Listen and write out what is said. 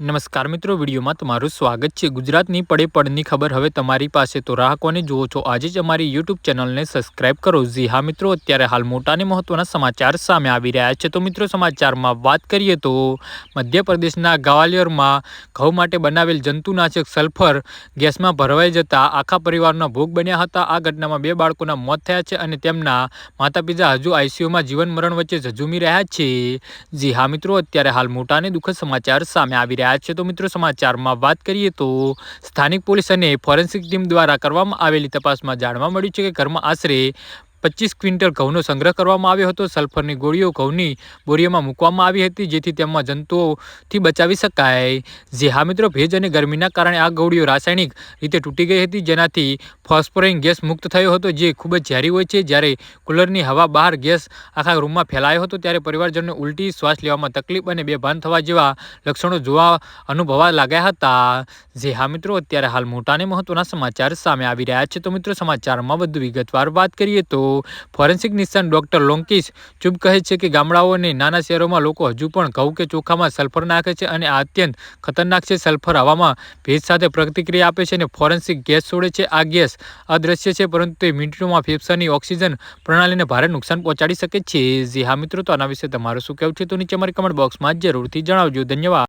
નમસ્કાર મિત્રો, વિડીયોમાં તમારું સ્વાગત છે. ગુજરાતની પડે પડની ખબર. હવે તમારી પાસે તો રાહકોને જુઓ છો. આજે જ અમારી યુટ્યુબ ચેનલને સબસ્ક્રાઇબ કરો. જી હા મિત્રો, અત્યારે હાલ મોટા મહત્વના સમાચાર સામે આવી રહ્યા છે. તો મિત્રો, સમાચારમાં વાત કરીએ તો મધ્યપ્રદેશના ગ્વાલિયરમાં ઘઉં માટે બનાવેલ જંતુનાશક સલ્ફર ગેસમાં ભરવાઈ જતાં આખા પરિવારના ભોગ બન્યા હતા. આ ઘટનામાં બે બાળકોના મોત થયા છે અને તેમના માતા પિતા હજુ આઈસીયુમાં જીવન મરણ વચ્ચે ઝઝુમી રહ્યા છે. જી હા મિત્રો, અત્યારે હાલ મોટા અને દુઃખદ સમાચાર સામે આવી રહ્યા છે તો મિત્રો સમાચારમાં વાત કરીએ તો સ્થાનિક પોલીસ અને ફોરેન્સિક ટીમ દ્વારા કરવામાં આવેલી તપાસમાં જાણવા મળ્યું છે કે ઘરમાં આશરે પચીસ ક્વિન્ટલ ઘઉંનો સંગ્રહ કરવામાં આવ્યો હતો. સલ્ફરની ગોળીઓ ઘઉંની બોરીઓમાં મૂકવામાં આવી હતી, જેથી તેમાં જંતુઓથી બચાવી શકાય. જે હા મિત્રો, ભેજ અને ગરમીના કારણે આ ગોળીઓ રાસાયણિક રીતે તૂટી ગઈ હતી, જેનાથી ફોસ્ફોરિન ગેસ મુક્ત થયો હતો, જે ખૂબ જ ઝેરી હોય છે. જ્યારે કુલરની હવા બહાર ગેસ આખા રૂમમાં ફેલાયો હતો, ત્યારે પરિવારજનોને ઉલટી શ્વાસ લેવામાં તકલીફ અને બેભાન થવા જેવા લક્ષણો જોવા અનુભવવા લાગ્યા હતા. જે હા મિત્રો, અત્યારે હાલ મોટા અને મહત્વના સમાચાર સામે આવી રહ્યા છે. તો મિત્રો, સમાચારમાં વધુ વિગતવાર વાત કરીએ તો ફોરેન્સિક નિષ્ણાત ડોક્ટર લોંકીશ ચુબ કહે છે કે ગામડાઓ અને નાના શહેરોમાં લોકો હજુ પણ ઘઉં કે ચોખામાં સલ્ફર નાખે છે અને આ અત્યંત ખતરનાક છે. સલ્ફર હવામાં ભેજ સાથે પ્રતિક્રિયા આપે છે અને ફોરેન્સિક ગેસ છોડે છે. આ ગેસ અદ્રશ્ય છે પરંતુ તે મિનિટોમાં ફેફસાની ઓક્સિજન પ્રણાલીને ભારે નુકસાન પહોંચાડી શકે છે. જી હા મિત્રો, તો આના વિશે તમારું શું કહેવું છે? તો નીચે અમારી કમેન્ટ બોક્સમાં જરૂરથી જણાવજો. ધન્યવાદ.